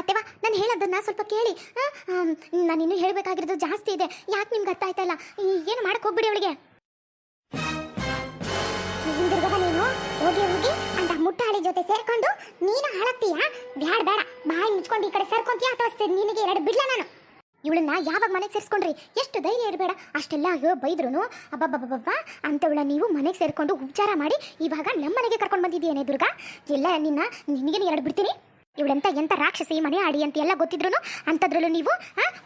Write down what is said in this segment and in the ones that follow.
ಅತ್ತೆವಾ ನಾನು ಹೇಳೋದನ್ನ ಸ್ವಲ್ಪ ಕೇಳಿ. ನಾನು ಇನ್ನೂ ಹೇಳಬೇಕಾಗಿರೋದು ಜಾಸ್ತಿ ಇದೆ. ಯಾಕೆ ನಿಮ್ಗೆ ಅರ್ಥ ಆಯ್ತಾ ಇಲ್ಲ ಏನು ಮಾಡಕ್ ಹೋಗ್ಬಿಡಿ ಅವಳಿಗೆ. ದುರ್ಗವ ನೀನು? ಹೋಗಿ ಹೋಗಿ, ಅಂತ ಮುಟ್ಟಾಳಿ ಜೊತೆ ಸೇರ್ಕೊಂಡು ನೀನು ಹಾಳಾಗ್ತೀಯಾ? ಬ್ಯಾಡ ಬೇಡ ಬಾಯಿ ಮುಚ್ಕೊಂಡು ಈ ಕಡೆ ಸೇರ್ಕೊಂತೀಯ ಅಥವಾ ನಿನಗೆ ಎರಡು ಬಿಡ್ಲ ನಾನು? ಇವಳನ್ನ ಯಾವಾಗ ಮನೆಗೆ ಸೇರಿಸ್ಕೊಂಡ್ರಿ? ಎಷ್ಟು ಧೈರ್ಯ ಇರಬೇಡ. ಅಷ್ಟೆಲ್ಲ ಅಯ್ಯೋ ಬೈದ್ರು ಅಬ್ಬಬ್ಬಬ್ಬಬ್ಬ. ಅಂತವಳ ನೀವು ಮನೆಗೆ ಸೇರ್ಕೊಂಡು ಉಪಚಾರ ಮಾಡಿ ಇವಾಗ ನಮ್ಮ ಮನೆಗೆ ಕರ್ಕೊಂಡು ಬಂದಿದ್ದೀಯೇನೆ ದುರ್ಗಾ? ಎಲ್ಲ ನಿನ್ನ ನಿನಗೆ ಎರಡು ಬಿಡ್ತೀನಿ? ಇವಳೆಂತ ಎಂತ ರಾಕ್ಷಸಿ ಮನೆ ಆಡಿ ಅಂತ ಎಲ್ಲ ಗೊತ್ತಿದ್ರು ಅಂಥದ್ರಲ್ಲೂ ನೀವು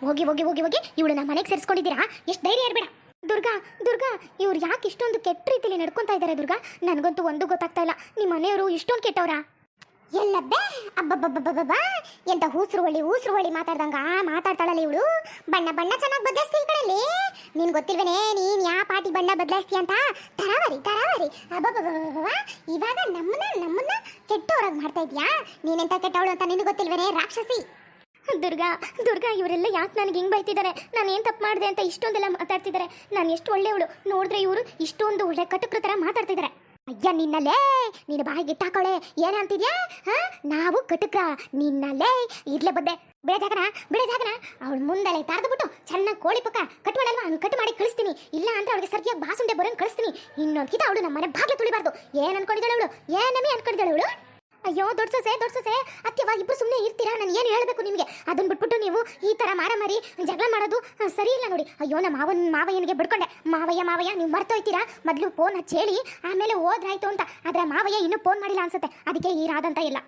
ಹೋಗಿ ಹೋಗಿ ಹೋಗಿ ಹೋಗಿ ಇವಳನ್ನ ಮನೆಗೆ ಸೇರಿಸ್ಕೊಂಡಿದ್ದೀರಾ? ಎಷ್ಟು ಧೈರ್ಯ ಇರಬೇಡ. ದುರ್ಗಾ ದುರ್ಗಾ, ಇವ್ರು ಯಾಕೆ ಇಷ್ಟೊಂದು ಕೆಟ್ಟ ರೀತಿಲಿ ನಡ್ಕೊತಾ ಇದ್ದಾರೆ ದುರ್ಗಾ? ನನಗಂತೂ ಒಂದು ಗೊತ್ತಾಗ್ತಾ ಇಲ್ಲ. ನಿಮ್ಮ ಮನೆಯವರು ಇಷ್ಟೊಂದು ಕೆಟ್ಟವ್ರಾ? ಎಲ್ಲಬ್ಬೆ ಅಬ್ಬಬ್ಬಬ್ಬಬ್ಬಬ್ಬ. ಎಂತ ಹೂಸ್ರು ಹೊಳಿ ಹೂಸ್ರು ಒಳ್ಳಿ ಮಾತಾಡ್ದಂಗ ಮಾತಾಡ್ತಾಳಲ್ಲ ಇವಳು. ಬಣ್ಣ ಬಣ್ಣ ಚೆನ್ನಾಗಿ ಬದಲಾಯಿಸ್ತೀವಿ ಕಣಲ್ಲಿ ನೀನ್ ಗೊತ್ತಿಲ್ವೇನೆ, ನೀನ್ ಯಾವ ಪಾಟಿ ಬಣ್ಣ ಬದಲಾಯಿಸ್ತಿ ಅಂತ? ತರಾವರಿ ತರಾವರಿ. ಅಬ್ಬಬ್ಬಬ್ಬಬ್ಬ ಇವಾಗ ನಮ್ಮನ್ನ ನಮ್ಮನ್ನ ಕೆಟ್ಟವರಾಗಿ ಮಾಡ್ತಾ ಇದ್ಯಾ? ನೀನೆಂತ ಕೆಟ್ಟವಳು ಅಂತ ನಿನಗೆ ಗೊತ್ತಿಲ್ವೇನೆ, ರಾಕ್ಷಸಿ? ದುರ್ಗಾ ದುರ್ಗಾ, ಇವರೆಲ್ಲ ಯಾಕೆ ನನಗೆ ಹಿಂಗೆ ಬೈತಿದ್ದಾರೆ ನಾನು ಏನು ತಪ್ಪು ಮಾಡಿದೆ ಅಂತ ಇಷ್ಟೊಂದೆಲ್ಲ ಮಾತಾಡ್ತಿದ್ದಾರೆ ನಾನು ಎಷ್ಟು ಒಳ್ಳೆಯವಳು. ನೋಡಿದ್ರೆ ಇವರು ಇಷ್ಟೊಂದು ಒಳ್ಳೆ ಕಟುಕ್ರ ಥರ ಮಾತಾಡ್ತಿದ್ದಾರೆ ಅಯ್ಯ, ನಿನ್ನಲ್ಲೇ ನೀನು ಬಾಯಿಗೆ ಇಟ್ಟಾಕೊಳ್ಳೆ ಏನಂತಿದ್ಯಾ ಹಾ? ನಾವು ಕಟುಕ, ನಿನ್ನಲ್ಲೇ. ಇರ್ಲೇ ಬದ್ದೆ ಬಿಡ ಜಾಗನ ಬಿಡ ಜಾಗನ. ಅವಳು ಮುಂದೆಲೆ ಬಿಟ್ಟು ಚೆನ್ನಾಗಿ ಕೋಳಿ ಪಕ್ಕ ಕಟ್ ಮಾಡಲ್ವಾ ಹಂಗೆ ಕಟ್ ಮಾಡಿ ಕಳಿಸ್ತೀನಿ. ಇಲ್ಲ ಅಂದ್ರೆ ಅವಳಿಗೆ ಸರಿಯಾಗಿ ಬಾಸುಂಡೆ ಬರೋಂಗ್ ಕಳಿಸ್ತೀನಿ. ಇನ್ನೊಂದು ಕಿತ ಅವಳು ನಮ್ಮ ಮನೆ ಭಾಗ್ಯ ತುಳಿಬಾರ್ದು. ಏನ್ ಅನ್ಕೊಂಡಿದ್ದಾಳೆ ಅವಳು? ಏನಮ್ಮಿ ಅನ್ಕೊಂಡಿದ್ದಾಳೆ ಅವಳು? ಅಯ್ಯೋ, ದೊಡ್ಡ ಸೊಸೆ ದೊಡ್ಡ ಸೊಸೆ ಅತ್ಯವ ಇಬ್ಬರು ಸುಮ್ಮನೆ ಇರ್ತೀರಾ? ನಾನು ಏನು ಹೇಳಬೇಕು ನಿಮಗೆ? ಅದನ್ನ ಬಿಟ್ಬಿಟ್ಟು ನೀವು ಈ ಥರ ಮಾರಾಮಾರಿ ಜಗಳ ಮಾಡೋದು ಸರಿ ಇಲ್ಲ ನೋಡಿ. ಅಯ್ಯೋ ನಮ್ಮ ಮಾವನ್, ಮಾವಯ್ಯನಿಗೆ ಬಿಡ್ಕೊಂಡೆ. ಮಾವಯ್ಯ ಮಾವಯ್ಯ, ನೀವು ಮರ್ತೋಯ್ತೀರಾ ಮೊದಲು ಫೋನ್ ಹಚ್ಚಿ ಹೇಳಿ, ಆಮೇಲೆ ಹೋದ್ರಾಯ್ತು ಅಂತ. ಆದ್ರೆ ಮಾವಯ್ಯ ಇನ್ನೂ ಫೋನ್ ಮಾಡಿಲ್ಲ ಅನ್ಸುತ್ತೆ. ಅದಕ್ಕೆ ಈ ರಾದಂತ ಇಲ್ಲ.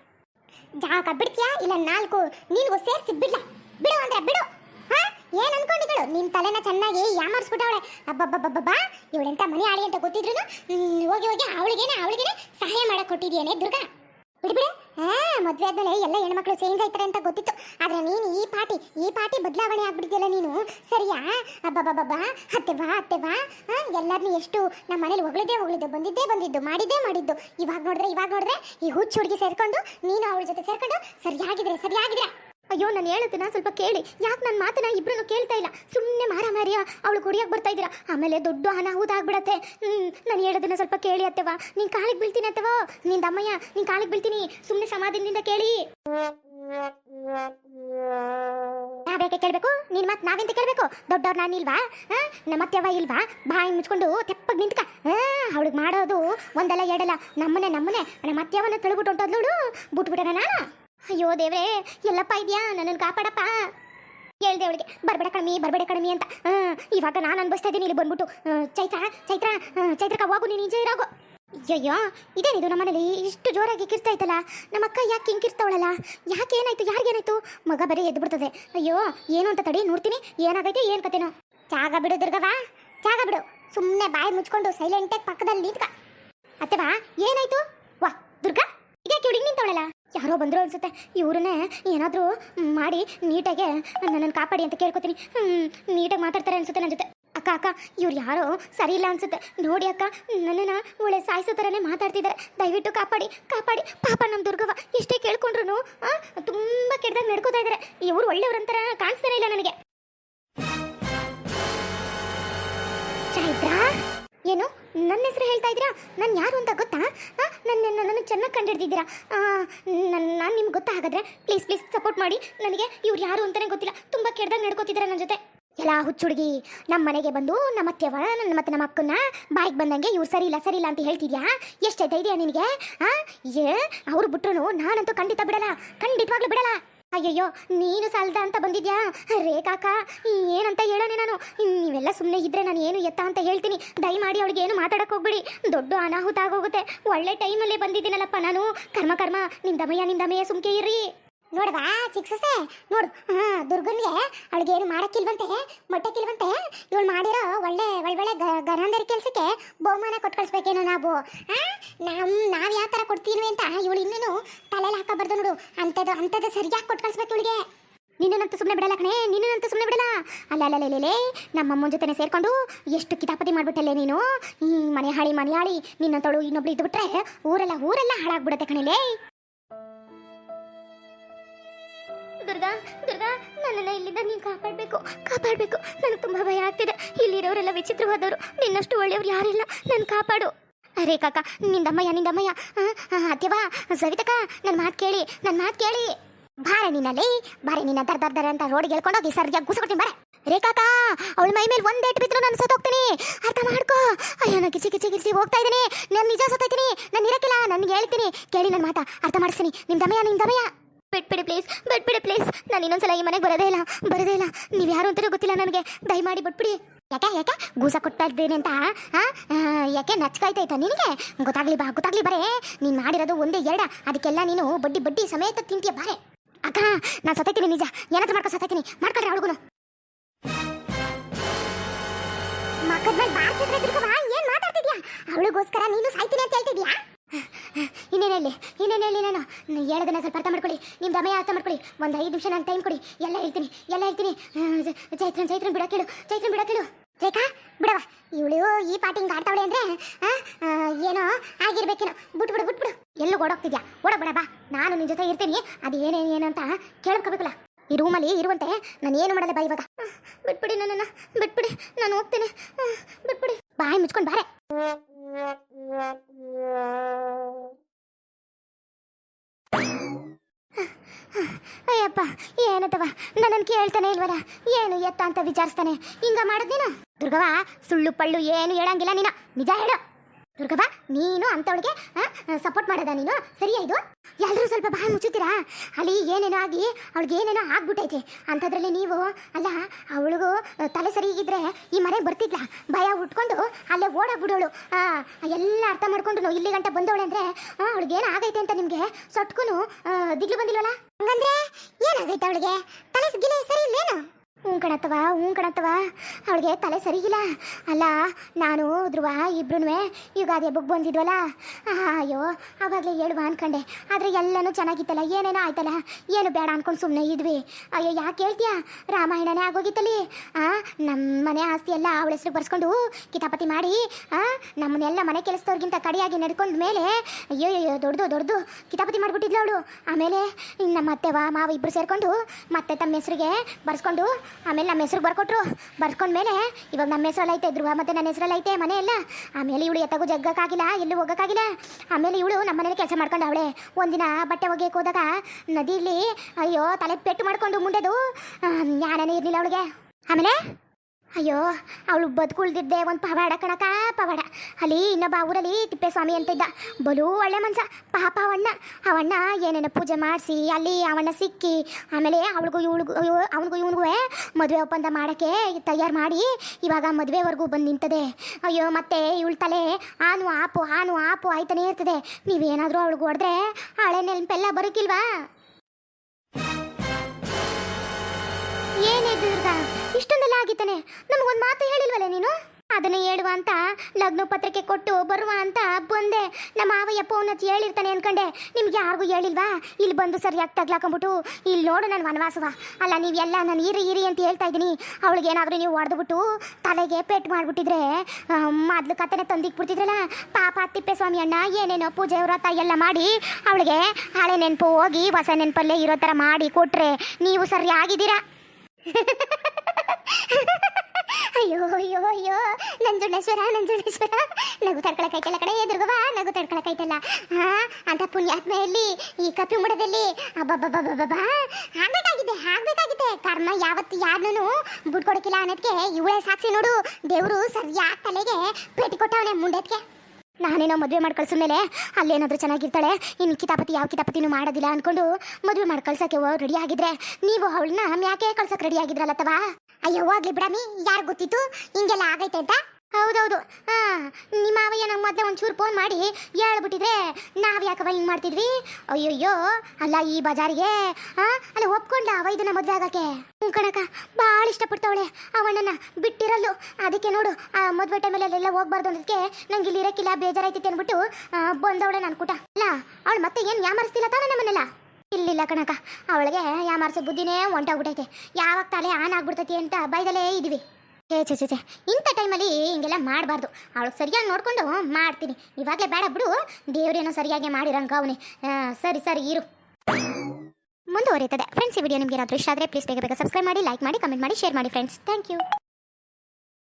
ಜಾಗ ಬಿಡ್ತೀಯಾ? ಇಲ್ಲ, ನಾಲ್ಕು. ನೀನು ಸೇರಿಸಿ ಬಿಡ್ಲ? ಬಿಡು ಅಂದ್ರೆ ಬಿಡು. ಏನು ಅನ್ಕೊಂಡಿದ್ದಳು? ನಿನ್ ತಲೆನ ಚೆನ್ನಾಗಿ ಯಾಮರ್ಸ್ಬಿಟ್ಟವಳೆ. ಅಬ್ಬಬ್ಬಬ್ಬಬ್ಬಾ ಇವಳೆಂತ ಮನೆ ಆಳಿ ಅಂತ ಗೊತ್ತಿದ್ರು ಹೋಗಿ ಹೋಗಿ ಅವಳಿಗೇನೆ ಅವಳಿಗೇನೆ ಸಹಾಯ ಮಾಡಕ್ಕೆ ಕೊಟ್ಟಿದ್ಯೇನೆ, ದುರ್ಗಾ? ಬಿಡ್ಬಿಡೆ ಹಾ, ಮದ್ವೆ ಆದ್ಮೇಲೆ ಎಲ್ಲ ಹೆಣ್ಮಕ್ಳು ಚೇಂಜ್ ಆಯ್ತಾರೆ ಅಂತ ಗೊತ್ತಿತ್ತು. ಆದ್ರೆ ನೀನು ಈ ಪಾಟಿ ಈ ಪಾಟಿ ಬದಲಾವಣೆ ಆಗ್ಬಿಟ್ಟಿದ್ಯಲ್ಲ ನೀನು? ಸರಿಯಾ? ಅಬ್ಬಬ್ಬಬ್ಬ ಅತ್ತೆ ಬಾ ಅತ್ತೆ ಹಾ ಎಲ್ಲರನ್ನೂ ಎಷ್ಟು ನಮ್ಮ ಮನೇಲಿ ಹೊಗಳಿದ್ದೆ, ಹೊಗಳಿದ್ದು, ಬಂದಿದ್ದೇ, ಬಂದಿದ್ದು, ಮಾಡಿದ್ದೇ, ಮಾಡಿದ್ದು. ಇವಾಗ ನೋಡಿದ್ರೆ ಇವಾಗ ನೋಡಿದ್ರೆ ಈ ಹುಚ್ಚು ಹುಡುಗಿ ಸೇರ್ಕೊಂಡು, ನೀನು ಅವಳ ಜೊತೆ ಸೇರ್ಕೊಂಡು ಸರಿಯಾಗಿದ್ರೆ ಸರಿಯಾಗಿದ್ರೆ. ಅಯ್ಯೋ, ನಾನು ಹೇಳುತ್ತೇನ ಸ್ವಲ್ಪ ಕೇಳಿ. ಯಾಕೆ ನನ್ನ ಮಾತನ್ನ ಇಬ್ಬರೂ ಕೇಳ್ತಾ ಇಲ್ಲ? ಸುಮ್ಮನೆ ಮಾರ ಮಾರಿಯ, ಅವಳು ಕುಡಿಯಕ್ಕೆ ಬರ್ತಾ ಇದ್ದೀರಾ. ಆಮೇಲೆ ದೊಡ್ಡ ಆಗ್ಬಿಡತ್ತೆ ಹ್ಞೂ ನಾನು ಹೇಳೋದನ್ನ ಸ್ವಲ್ಪ ಕೇಳಿ ಅತ್ತವ ನೀನು ಕಾಲಿಗೆ ಬೀಳ್ತೀನಿ ಅತ್ತವ ನಿನ್ನ ಅಮ್ಮಯ್ಯ, ನೀನು ಕಾಲಿಗೆ ಬೀಳ್ತೀನಿ. ಸುಮ್ಮನೆ ಸಮಾಧಾನದಿಂದ ಕೇಳಿ. ನಾವೇಕೆ ಕೇಳಬೇಕು? ನೀನು ಮತ್ತೆ ನಾವೆಂತ ಕೇಳಬೇಕು? ದೊಡ್ಡವ್ರು ನಾನು ಇಲ್ವಾ? ಹಾಂ? ನಮ್ಮ ಅತ್ತೆವ ಇಲ್ವಾ? ಬಾಯಿ ಮುಚ್ಕೊಂಡು ತೆಪ್ಪಗೆ ನಿಂತ್ಕ. ಅವಳಿಗೆ ಮಾಡೋದು ಒಂದಲ್ಲ ಎರಡಲ್ಲ. ನಮ್ಮನೆ ನಮ್ಮನೆ. ನಮ್ಮ ಅತ್ತೆವನ್ನ ತಳ್ಬಿಟ್ಟು ಹೊಂಟೋದ್ಲು ಬಿಟ್ಬಿಟ್ಟಣ ನಾನು? ಅಯ್ಯೋ ದೇವ್ರೇ, ಎಲ್ಲಪ್ಪ ಇದೆಯಾ? ನನ್ನನ್ನು ಕಾಪಾಡಪ್ಪ. ಹೇಳ್ದೆ ಅವಳಿಗೆ, ಬರ್ಬೇಡ ಕಡಿಮೆ ಬರಬೇಡ ಕಡಿಮೆ ಅಂತ. ಇವಾಗ ನಾನು ಅನ್ಬಸ್ತಾ ಇದ್ದೀನಿ ಇಲ್ಲಿ ಬಂದ್ಬಿಟ್ಟು. ಚೈತ್ರ ಚೈತ್ರ ಚೈತ್ರಕ್ಕ ಹೋಗು, ನೀನು ನಿಜ ಇರೋಗು. ಅಯ್ಯಯ್ಯೋ, ಇದೇನಿದು ನಮ್ಮನೇಲಿ ಇಷ್ಟು ಜೋರಾಗಿ ಕಿರ್ತಾ ಇತ್ತಲ್ಲ. ನಮ್ಮ ಅಕ್ಕ ಯಾಕೆ ಹಿಂಗೆ ಕಿರ್ತಾವಳಲ್ಲ? ಯಾಕೆ ಏನಾಯ್ತು? ಯಾರಿಗೇನಾಯ್ತು ಮಗ ಬರೀ ಎದ್ದು ಬಿಡ್ತದೆ. ಅಯ್ಯೋ, ಏನು ಅಂತ ತಡಿ, ನೋಡ್ತೀನಿ. ಏನಾಗೈತೆ, ಏನು ಕತೆನೋ. ಜಾಗ ಬಿಡು, ದುರ್ಗವ್ವ. ಜಾಗ ಬಿಡು. ಸುಮ್ಮನೆ ಬಾಯಿ ಮುಚ್ಕೊಂಡು ಸೈಲೆಂಟಾಗಿ ಪಕ್ಕದಲ್ಲಿ ನಿಂತ್ಕ. ಅತ್ತೆವಾ ಏನಾಯ್ತು? ವಾ, ದುರ್ಗಾ ಇದೇ ಇವಳಿಗೆ ನಿಂತವಳಲ್ಲ? ಯಾರೋ ಬಂದ್ರು ಅನ್ಸುತ್ತೆ. ಇವ್ರನ್ನೇ ಏನಾದರೂ ಮಾಡಿ ನೀಟಾಗೆ ನನ್ನನ್ನು ಕಾಪಾಡಿ ಅಂತ ಕೇಳ್ಕೊತೀನಿ. ನೀಟಾಗಿ ಮಾತಾಡ್ತಾರೆ ಅನ್ಸುತ್ತೆ ನನ್ನ ಜೊತೆ. ಅಕ್ಕ ಅಕ್ಕ, ಇವ್ರು ಯಾರೋ ಸರಿ ಇಲ್ಲ ಅನ್ಸುತ್ತೆ. ನೋಡಿ ಅಕ್ಕ, ನನ್ನನ್ನು ಒಳ್ಳೆ ಸಾಯಿಸೋ ಥರನೇ ಮಾತಾಡ್ತಿದ್ದಾರೆ. ದಯವಿಟ್ಟು ಕಾಪಾಡಿ ಕಾಪಾಡಿ. ಪಾಪ ನಮ್ಮ ದುರ್ಗವ್ವ, ಎಷ್ಟೇ ಕೇಳ್ಕೊಂಡ್ರು ತುಂಬ ಕೆಟ್ಟದಾಗ ನಡ್ಕೋತಾ ಇದ್ದಾರೆ ಇವರು ಒಳ್ಳೆಯವ್ರಂತರ ಕಾಣಿಸ್ತಾನೆ ಇಲ್ಲ ನನಗೆ. ಚೈತ್ರ ಏನು? ನನ್ನ ಹೆಸರು ಹೇಳ್ತಾ ಇದ್ದೀರಾ? ನಾನು ಯಾರು ಅಂತ ಗೊತ್ತಾ? ನನ್ನ ನನ್ನನ್ನು ಚೆನ್ನಾಗಿ ಕಂಡುಹಿಡ್ದಿದ್ದೀರಾ ನನ್ನ ನಾನು ನಿಮ್ಗೆ ಗೊತ್ತಾ ಹಾಗಾದ್ರೆ ಪ್ಲೀಸ್ ಪ್ಲೀಸ್ ಸಪೋರ್ಟ್ ಮಾಡಿ. ನನಗೆ ಇವ್ರು ಯಾರು ಅಂತಲೇ ಗೊತ್ತಿಲ್ಲ. ತುಂಬ ಕೆಡ್ದಾಗ ನಡ್ಕೋತಿದ್ದಾರೆ ನನ್ನ ಜೊತೆ. ಎಲ್ಲ ಹುಚ್ಚುಡುಗಿ ನಮ್ಮ ಮನೆಗೆ ಬಂದು ನಮ್ಮ ಅತ್ತೆವ ನನ್ನ ಮತ್ತೆ ನಮ್ಮ ಅಕ್ಕನ ಬಾಯಿಗೆ ಬಂದಂಗೆ ಇವ್ರು ಸರಿ ಇಲ್ಲ ಸರಿ ಇಲ್ಲ ಅಂತ ಹೇಳ್ತಿದ್ಯಾ? ಎಷ್ಟೇ ಧೈರ್ಯ ನಿನಗೆ? ಆ, ಏ, ಅವ್ರು ಬಿಟ್ರು ನಾನಂತೂ ಖಂಡಿತ ಬಿಡಲ್ಲ. ಖಂಡಿತವಾಗ್ಲೂ ಬಿಡಲ್ಲ. ಅಯ್ಯಯ್ಯೋ, ನೀನು ಸಾಲ್ದ ಅಂತ ಬಂದಿದ್ಯಾ? ರೇ ಕಾಕ ಏನಂತ ಹೇಳೋಣ ನಾನು? ನೀವೆಲ್ಲ ಸುಮ್ಮನೆ ಇದ್ರೆ ನಾನು ಏನು ಎತ್ತ ಅಂತ ಹೇಳ್ತೀನಿ. ದಯಮಾಡಿ ಅವಳಿಗೆ ಏನು ಮಾತಾಡಕ್ ಹೋಗ್ಬಿಡಿ. ದೊಡ್ಡ ಅನಾಹುತ ಆಗೋಗುತ್ತೆ. ಒಳ್ಳೆ ಟೈಮಲ್ಲೇ ಬಂದಿದ್ದೀನಲ್ಲಪ್ಪ ನಾನು. ಕರ್ಮ ಕರ್ಮ. ನಿಂದಮಯ್ಯ ನಿಂದಮಯ್ಯ ಸುಮ್ಕೆ ಇರ್ರಿ. ನೋಡ್ವಾ ಚಿಕ್ಕ ಸೊಸೆ? ನೋಡು. ಹಾ, ದುರ್ಗನ್ಗೆ ಅವಳಿಗೆ ಏನು ಮಾಡಕ್ಕಿಲ್ವಂತೆ, ಮೊಟ್ಟಕ್ಕಿಲ್ವಂತೆ? ಇವಳು ಮಾಡಿರೋ ಒಳ್ಳೆ ಒಳ್ಳೆ ಗರಂದರಿ ಕೆಲಸಕ್ಕೆ ಬಹುಮಾನ ಕೊಟ್ಟು ಕಳಿಸ್ಬೇಕೇನೋ ನಾವು. ಆ? ನಾವು ಯಾವ ಥರ ಕೊಡ್ತೀವಿ ಅಂತ ಇವಳು ಇನ್ನೇನು ತಲೆಯಲ್ಲಿ ಹಾಕಬಾರ್ದು ನೋಡು. ಅಂಥದ್ದು ಅಂಥದ್ದು ಸರಿಯಾಗಿ ಕೊಟ್ಟು ಇವಳಿಗೆ. ನಿನ್ನಂತೂ ಸುಮ್ಮನೆ ಬಿಡಲ್ಲ ಕಣೆ ನಿನ್ನಂತೂ ಸುಮ್ಮನೆ ಬಿಡಲ್ಲ. ಅಲ್ಲ ಅಲ್ಲ, ಅಲ್ಲೇ ನಮ್ಮಮ್ಮನ ಜೊತೆನೆ ಸೇರ್ಕೊಂಡು ಎಷ್ಟು ಕಿತಾಪತಿ ಮಾಡ್ಬಿಟ್ಟಲ್ಲೇ ನೀನು? ಈ ಮನೆ ಹಾಳಿ ಮನೆ ಹಾಳಿ ನಿನ್ನಂತಳು ಇನ್ನೊಬ್ಳು ಇದ್ಬಿಟ್ರೆ ಊರೆಲ್ಲ ಊರೆಲ್ಲ ಹಾಳಾಗ್ಬಿಡುತ್ತೆ ಕಣೇಲೇ ದುರ್ಗಾ ದುರ್ಗಾ, ನನ್ನನ್ನ ಇಲ್ಲಿಂದ ನೀನು ಕಾಪಾಡಬೇಕು ಕಾಪಾಡಬೇಕು. ನನಗೆ ತುಂಬ ಭಯ ಆಗ್ತಿದೆ. ಇಲ್ಲಿರೋರೆಲ್ಲ ವಿಚಿತ್ರವಾದವರು. ನಿನ್ನಷ್ಟು ಒಳ್ಳೆಯವ್ರು ಯಾರಿಲ್ಲ ನನ್ನ ಕಾಪಾಡು. ಅರೇ ಕಾಕ, ನಿಂದಮ್ಮಯ್ಯ ನಿಂದಮ್ಮಯ್ಯ. ಅತ್ಯವಾ ಸವಿತಕ್ಕ ನನ್ನ ಮಾತು ಕೇಳಿ ನನ್ನ ಮಾತು ಕೇಳಿ. ಬಾರೆ ನಿನ್ನಲ್ಲಿ, ಬಾರೆ ನಿನ್ನ ದರ್ ದರ್ ದರ್ ಅಂತ ರೋಡ್ಗೆ ಹೇಳ್ಕೊಂಡೋಗಿ ಸರಿಯಾಗಿ ಗುಸ್ಕೊಡ್ತೀನಿ ಬಾರೆ. ರೇಖಾಕ ಅವಳ ಮೈ ಮೇಲೆ ಒಂದ್ ಬಿದ್ರು ನಾನು ಸತ್ತೋಗ್ತೀನಿ. ಅರ್ಥ ಮಾಡ್ಕೋ. ಅಯ್ಯೋ, ನಾನು ಕಿಚಿ ಕಿಚಿ ಕಿಚಿ ಹೋಗ್ತಾ ಇದ್ದೀನಿ. ನಾನು ನಿಜ ಸತ್ತೋಗ್ತೀನಿ. ನಾನು ಇರಕ್ಕಿಲ್ಲ. ನನ್ಗೆ ಹೇಳ್ತೀನಿ. ಕೇಳಿ ನನ್ನ ಮಾತಾ. ಅರ್ಥ ಮಾಡಿಸ್ತೀನಿ. ನಿಮ್ ದಮಯ ನಿಮ್ ದಮಯ ಬಿಟ್ಬಿಡಿ ಪ್ಲೀಸ್ ಬಿಟ್ಬಿಡಿ ಪ್ಲೀಸ್ ನಾನು ಇನ್ನೊಂದ್ಸಲ ಈ ಮನೆಗೆ ಬರೋದೇ ಇಲ್ಲ ಬರೋದೇ ಇಲ್ಲ. ನೀವು ಯಾರು ಅಂತ ಗೊತ್ತಿಲ್ಲ ನನಗೆ. ದಯಮಾಡಿ ಬಿಟ್ಬಿಡಿ ಯಾಕೆ ಯಾಕೆ? ಗೂಸ ಕೊಡ್ತಾ ಇದ್ದೀನಿ ಅಂತ ಯಾಕೆ ನಚ್ಕಾಯ್ತಾಯ್ತಾ ನಿನಗೆ? ಗೊತ್ತಾಗ್ಲಿ ಬಾ, ಗೊತ್ತಾಗ್ಲಿ ಬರೇ. ನೀನು ಮಾಡಿರೋದು ಒಂದೇ ಎರಡ, ಅದಕ್ಕೆಲ್ಲ ನೀನು ಬಡ್ಡಿ ಬಡ್ಡಿ ಸಮೇತ ತಿಂತೀಯ ಬಾರೆ. ಅಕ್ಕ, ನಾನು ಸತೈತೀನಿ ನಿಜ. ಏನಾದ್ರು ಮಾಡ್ಕೊ ಸತೈತೀನಿ ಮಾಡ್ಕೊಳ್ರಿ ಅವಳಿಗೂ ಮಕ್ಕದ ಮೇಲೆ ಬಾರ್ಸಿದ್ರೆ ಏನ್ ಮಾತಾಡ್ತಿದ್ಯಾ? ಅವಳಿಗೋಸ್ಕರ ನೀನು ಸಾಯ್ತೀನಿ ಅಂತ ಹೇಳ್ತಿದ್ಯಾ? ಇನ್ನೇನು ಹೇಳಿ? ಇನ್ನೇನು ಹೇಳಿ ನಾನು? ನೀನ್ ಹೇಳೋದನ್ನ ಸ್ವಲ್ಪ ಅರ್ಥ ಮಾಡ್ಕೊಳ್ಳಿ. ನಿಮ್ಮ ದಮಯ ಅರ್ಥ ಮಾಡ್ಕೊಳ್ಳಿ. ಒಂದು ಐದು ನಿಮಿಷ ನಾನು ಟೈಮ್ ಕೊಡಿ. ಎಲ್ಲ ಹೇಳ್ತೀನಿ ಎಲ್ಲ ಹೇಳ್ತೀನಿ. ಚೈತ್ರನ್ ಚೈತ್ರ ಚೈತ್ರನ್ ಚೈತ್ರನ್ ಕೇಳು. ಚೈತ್ರನ್ ಕೇಳು. ರೇಖಾ ಬಿಡವ ಇವಳು ಈ ಪಾಟಿಂಗ್ ಆಡ್ತಾವಳೆ ಅಂದ್ರೆ ಏನೋ ಆಗಿರ್ಬೇಕೇನೋ. ಬಿಟ್ಬಿಡು ಬಿಟ್ಬಿಡು. ಎಲ್ಲೂ ಓಡೋಗ್ತಿದ್ಯಾ? ಓಡ ಬಾ. ನಾನು ನಿನ್ನ ಜೊತೆ ಇರ್ತೀನಿ. ಅದು ಏನೇನು ಏನು ಅಂತ ಕೇಳ್ಕೋಬೇಕಲ್ಲ. ಈ ರೂಮಲ್ಲಿ ಇರುವಂತೆ ನಾನು ಏನು ಮಾಡಲ್ಲ ಬಾ ಇವಾಗ. ಬಿಟ್ಬಿಡಿ ನನ್ನನ್ನು. ಬಿಟ್ಬಿಡಿ, ನಾನು ಹೋಗ್ತೇನೆ. ಬಿಟ್ಬಿಡಿ. ಬಾಯಿ ಮುಚ್ಕೊಂಡು ಬಾರೆ. ಅಯ್ಯಪ್ಪ ಏನದವ ನನ್ನನ್ನು ಕೇಳ್ತಾನೆ ಇಲ್ವಲ್ಲ? ಏನು ಎತ್ತ ಅಂತ ವಿಚಾರಿಸ್ತಾನೆ? ಹಿಂಗ ಮಾಡಿದ್ನೇನು ದುರ್ಗವ್ವ, ಸುಳ್ಳು ಪಳ್ಳು ಏನು ಹೇಳಂಗಿಲ್ಲ ನೀನು. ನಿಜ ಹೇಳು. ದುರ್ಗವ್ವ, ನೀನು ಅಂತವಳಿಗೆ ಸಪೋರ್ಟ್ ಮಾಡದ ನೀನು? ಸರಿಯಾ ಇದು? ಸ್ವಲ್ಪ ಬಾಯಿ ಮುಚ್ಚುತ್ತೀರಾ? ಅಲ್ಲಿ ಏನೇನೋ ಆಗಿ ಅವಳಿಗೆ ಏನೇನೋ ಆಗ್ಬಿಟ್ಟೈತೆ. ಅಂಥದ್ರಲ್ಲಿ ನೀವು ಅಲ್ಲ, ಅವಳಿಗೂ ತಲೆ ಸರಿಗಿದ್ರೆ ಈ ಮನೆ ಬರ್ತಿದ್ಲ? ಭಯ ಉಟ್ಕೊಂಡು ಅಲ್ಲೇ ಓಡಾಗ್ಬಿಡೋಳು. ಎಲ್ಲ ಅರ್ಥ ಮಾಡ್ಕೊಂಡು ಇಲ್ಲಿ ಗಂಟ ಬಂದವಳೆ ಅಂದ್ರೆ ಅವಳಿಗೆ ಏನು ಆಗೈತೆ ಅಂತ ನಿಮಗೆ? ಸೊಟ್ಕುನು ದಿಗ್ಲು ಬಂದಿಲ್ವಲ್ಲ? ಹಂಗಂದ್ರೆ ಏನಾಗೈತೆ ಅವಳಿಗೆ? ತಲೆ ಗಿಲೆ ಸರಿ ಇಲ್ಲೇನು? ಹ್ಞೂ ಕಣತ್ತವ ಹ್ಞೂ ಕಣತ್ತವ ಅವಳಿಗೆ ತಲೆ ಸರಿಗಿಲ್ಲ. ಅಲ್ಲ, ನಾನು, ಧ್ರುವ ಇಬ್ರು ಯುಗಾದಿ ಹಬ್ಬಕ್ಕೆ ಬಂದಿದ್ವಲ್ಲ? ಅಯ್ಯೋ, ಅವಾಗಲೇ ಹೇಳುವ ಅನ್ಕೊಂಡೆ. ಆದರೆ ಎಲ್ಲನೂ ಚೆನ್ನಾಗಿತ್ತಲ್ಲ, ಏನೇನೋ ಆಯ್ತಲ್ಲ? ಏನು ಬೇಡ ಅನ್ಕೊಂಡು ಸುಮ್ಮನೆ ಇದ್ವಿ. ಅಯ್ಯೋ, ಯಾಕೆ ಹೇಳ್ತೀಯ? ರಾಮಾಯಣನೇ ಆಗೋಗಿತ್ತಲ್ಲಿ. ನಮ್ಮ ಮನೆ ಆಸ್ತಿ ಎಲ್ಲ ಅವಳ ಹೆಸರು ಬರ್ಸ್ಕೊಂಡು ಕಿತಾಪತಿ ಮಾಡಿ ನಮ್ಮನ್ನೆಲ್ಲ ಮನೆ ಕೆಲಸದವ್ರಿಗಿಂತ ಕಡಿಯಾಗಿ ನಡ್ಕೊಂಡ ಮೇಲೆ, ಅಯ್ಯೋ ಅಯ್ಯೋ ದೊಡ್ಡದು ದೊಡ್ಡದು ಕಿತಾಪತಿ ಮಾಡಿಬಿಟ್ಟಿದ್ಲು ಅವಳು. ಆಮೇಲೆ ನಮ್ಮ ಅತ್ತೆವ ಮಾವ ಇಬ್ಬರು ಸೇರಿಕೊಂಡು ಮತ್ತೆ ತಮ್ಮ ಹೆಸರಿಗೆ ಬರ್ಸ್ಕೊಂಡು ಆಮೇಲೆ ನಮ್ಮ ಹೆಸ್ರಿಗೆ ಬರ್ಕೊಟ್ರು. ಬರ್ಕೊಂಡ್ಮೇಲೆ ಇವಾಗ ನಮ್ಮ ಹೆಸರಲ್ಲಿ ಐತೆ ಧ್ರುವ ಮತ್ತೆ ನನ್ನ ಹೆಸರಲ್ಲಿ ಐತೆ ಮನೆ ಎಲ್ಲ. ಆಮೇಲೆ ಇವಳು ಎತ್ತಗೂ ಜಗ್ಗಕ್ಕಾಗಿಲ್ಲ, ಎಲ್ಲೂ ಹೋಗೋಕ್ಕಾಗಿಲ್ಲ. ಆಮೇಲೆ ಇವಳು ನಮ್ಮ ಮನೇಲಿ ಕೆಲಸ ಮಾಡ್ಕೊಂಡು ಅವಳೆ. ಒಂದಿನ ಬಟ್ಟೆ ಒಗೆಯಕ್ಕೆ ಹೋದಾಗ ನದಿಲಿ, ಅಯ್ಯೋ, ತಲೆ ಪೆಟ್ಟು ಮಾಡ್ಕೊಂಡು ಮುಂಡೆದು ಜ್ಞಾನನೇ ಇರಲಿಲ್ಲ ಅವಳಿಗೆ. ಆಮೇಲೆ? ಅಯ್ಯೋ, ಅವಳು ಬದುಕುಳ್ದಿದ್ದೆ, ಒಂದು ಪವಾಡ ಕಣಕ ಪವಾಡ. ಅಲ್ಲಿ ಇನ್ನೊಬ್ಬ ಊರಲ್ಲಿ ತಿಪ್ಪೇಸ್ವಾಮಿ ಅಂತ ಇದ್ದ. ಬಲು ಒಳ್ಳೆ ಮನ್ಸ. ಪಾಪ ಅವಣ್ಣ. ಅವಣ್ಣ ಏನೇನೋ ಪೂಜೆ ಮಾಡಿಸಿ, ಅಲ್ಲಿ ಅವಣ್ಣ ಸಿಕ್ಕಿ, ಆಮೇಲೆ ಅವಳಿಗೂ ಇವಳಿಗೂ ಅವನಿಗೂ ಇವನಿಗೂ ಮದುವೆ ಒಪ್ಪಂದ ಮಾಡೋಕ್ಕೆ ತಯಾರು ಮಾಡಿ ಇವಾಗ ಮದುವೆವರೆಗೂ ಬಂದು ನಿಂತದೆ. ಅಯ್ಯೋ, ಮತ್ತೆ ಇವಳ ತಲೆ ಆನು ಆಪು ಆನು ಆಪು ಆಯ್ತಾನೆ ಇರ್ತದೆ. ನೀವೇನಾದರೂ ಅವಳಿಗೆ ಹೊಡೆದ್ರೆ, ಹಳೆ ನೆನಪೆಲ್ಲ ಬರೋಕ್ಕಿಲ್ವಾ ದುರ್ಗ ಇಷ್ಟೊಂದೆಲ್ಲ ಆಗಿತ್ತಾನೆ ನಮಗೊಂದು ಮಾತು ಹೇಳಿಲ್ವಲ್ಲ ನೀನು? ಅದನ್ನ ಹೇಳುವ ಅಂತ, ಲಗ್ನ ಪತ್ರಿಕೆ ಕೊಟ್ಟು ಬರುವ ಅಂತ ಬಂದೆ. ನಮ್ಮ ಮಾವಯ್ಯ ಫೋನ್ ಹಚ್ಚಿ ಹೇಳಿರ್ತಾನೆ ಅನ್ಕೊಂಡೆ. ನಿಮ್ಗೆ ಯಾರಿಗೂ ಹೇಳಿಲ್ವಾ? ಇಲ್ಲಿ ಬಂದು ಸರಿಯಾಗಿ ತಗ್ಲಾಕೊಂಬಿಟ್ಟು ಇಲ್ಲಿ ನೋಡು ನನ್ನ ವನವಾಸವ. ಅಲ್ಲ, ನೀವೆಲ್ಲ ನಾನು ಇರಿ ಇರಿ ಅಂತ ಹೇಳ್ತಾ ಇದ್ದೀನಿ. ಅವಳಿಗೆ ಏನಾದರೂ ನೀವು ಹೊಡೆದ್ಬಿಟ್ಟು ತಲೆಗೆ ಪೆಟ್ಟು ಮಾಡಿಬಿಟ್ಟಿದ್ರೆ ಮೊದ್ಲು ಕತೆನೆ ತಂದಿಕ್ಬಿಡ್ತಿದ್ರಲ್ಲ ಪಾಪ ತಿಪ್ಪೇಸ್ವಾಮಿ ಅಣ್ಣ, ಏನೇನೋ ಪೂಜೆ, ವ್ರತ ಎಲ್ಲ ಮಾಡಿ ಅವಳಿಗೆ ಹಳೆ ನೆನಪು ಹೋಗಿ, ಹೊಸ ನೆನಪಲ್ಲೇ ಇರೋ ಥರ ಮಾಡಿ ಕೊಟ್ರೆ, ನೀವು ಸರಿಯಾಗಿದ್ದೀರಾ? ಅಯ್ಯೋ ಅಯ್ಯೋ ಅಯ್ಯೋ. ನಂಜುಂಡೇಶ್ವರ ನಂಜುಂಡೇಶ್ವರ ನಗು ತಡ್ಕೊಳಕೈತಲ್ಲ ಕಡೆ ಎದುರುಗವ. ನಗು ತಡ್ಕೊಳಕೈತಲ್ಲ ಹಾ, ಅಂತ ಪುಣ್ಯಾತ್ಮೆಯಲ್ಲಿ, ಈ ಕಪ್ಪಿ ಮುಡದಲ್ಲಿ ಅಬ್ಬಬ್ಬಬ್ಬಬ್ಬಬ್ಬ ಆಗ್ಬೇಕಾಗಿದೆ ಆಗ್ಬೇಕಾಗಿದೆ ಕರ್ಮ ಯಾವತ್ತು ಯಾರನ್ನೂ ಬಿಟ್ಕೊಡಕಿಲ್ಲ ಅನ್ನೋದಕ್ಕೆ ಇವಳೇ ಸಾಕ್ಷಿ ನೋಡು. ದೇವರು ಸರಿಯಾಗಿ ತಲೆಗೆ ಪೇಟಿ ಕೊಟ್ಟವನೇ ಮುಂಡಕ್ಕೆ ನಾನೇನೋ ಮದುವೆ ಮಾಡಿ ಕಳ್ಸಿದ ಮೇಲೆ ಅಲ್ಲೇನಾದ್ರೂ ಚೆನ್ನಾಗಿರ್ತಾಳೆ ಇನ್ನು ಕಿತಾಪತಿ ಯಾವ ಕಿತಾಪತಿನೂ ಮಾಡೋದಿಲ್ಲ ಅನ್ಕೊಂಡು ಮದುವೆ ಕಳ್ಸಕ್ಕೆ ರೆಡಿ ಆಗಿದ್ರೆ ನೀವು ಅವಳನ್ನ ಮ್ಯಾಕೆ ಕಳ್ಸಕ್ಕೆ ರೆಡಿ ಆಗಿದ್ರಲ್ಲ ತವಾ? ಅಯ್ಯೋ, ಹೋಗ್ಲಿ ಬಿಡಮಿ ಯಾರು ಗೊತ್ತಿತ್ತು? ಹಿಂಗೆಲ್ಲ ಆಗೈತೆ ಅಂತ? ಹೌದೌದು. ಹಾಂ ನಿಮ್ಮ ಅವಯ್ಯ ನಂಗೆ ಮೊದಲೇ ಒಂಚೂರು ಫೋನ್ ಮಾಡಿ ಹೇಳ್ಬಿಟ್ಟಿದ್ರೆ ನಾವು ಯಾಕವ ಹಿಂಗೆ ಮಾಡ್ತಿದ್ವಿ? ಅಯ್ಯಯ್ಯೋ, ಅಲ್ಲ ಈ ಬಜಾರಿಗೆ ಹಾಂ ಅಲ್ಲ ಒಪ್ಕೊಂಡ ಅವ ಇದನ್ನ ಮದುವೆ ಆಗಕ್ಕೆ? ಹ್ಞೂ ಕಣಕ ಭಾಳ ಇಷ್ಟಪಡ್ತಾವಳೆ ಅವಣ್ಣನ ಬಿಟ್ಟಿರಲ್ಲು. ಅದಕ್ಕೆ ನೋಡು, ಆ ಮದುವೆ ಟೈಮಲ್ಲಿ ಅಲ್ಲೆಲ್ಲ ಹೋಗ್ಬಾರ್ದು ಅನ್ನೋದಕ್ಕೆ ನಂಗೆ ಇಲ್ಲಿ ಇರೋಕ್ಕಿಲ್ಲ ಬೇಜಾರಾಯ್ತಿತ್ತು ಅಂದ್ಬಿಟ್ಟು ಬಂದವಳೆ ನಾನು ಕೂಟ. ಅಲ್ಲ, ಅವಳು ಮತ್ತೆ ಏನು ಯಾಮರಿಸ್ತಿಲ್ಲ ತಾನೇ ನಮ್ಮನ್ನೆಲ್ಲ? ಇಲ್ಲಿಲ್ಲ ಕಣಕ ಅವಳಿಗೆ ಯಾಮಾರಿಸೋ ಬುದ್ಧಿನೇ ಹೊಂಟೋಗ್ಬಿಟ್ಟೈತೆ ಯಾವಾಗ ತಲೆ ಆನ್ ಆಗ್ಬಿಡ್ತೈತಿ ಅಂತ ಬೈದಲೇ ಇದೀವಿ. ಏ ಚೆ ಚೆ ಇಂಥ ಟೈಮಲ್ಲಿ ಹಿಂಗೆಲ್ಲ ಮಾಡಬಾರ್ದು. ಅವಳು ಸರಿಯಾಗಿ ನೋಡ್ಕೊಂಡು ಮಾಡ್ತೀನಿ. ಇವಾಗಲೇ ಬೇಡ ಬಿಡು. ದೇವ್ರೇನೋ ಸರಿಯಾಗಿ ಮಾಡಿರಂಗ ಅವನೇ. ಸರಿ ಸರಿ, ಇರು. ಮುಂದುವರಿಯುತ್ತದೆ. ಫ್ರೆಂಡ್ಸ್ ಈ ವಿಡಿಯೋ ನಿಮಗೆ ಏನಾದರೂ ಇಷ್ಟ ಆದರೆ ಪ್ಲೀಸ್ ಬೇಗ ಬೇಗ ಸಬ್ಸ್ಕ್ರೈಬ್ ಮಾಡಿ ಲೈಕ್ ಮಾಡಿ ಕಮೆಂಟ್ ಮಾಡಿ ಶೇರ್ ಮಾಡಿ ಫ್ರೆಂಡ್ಸ್ ಥ್ಯಾಂಕ್ ಯು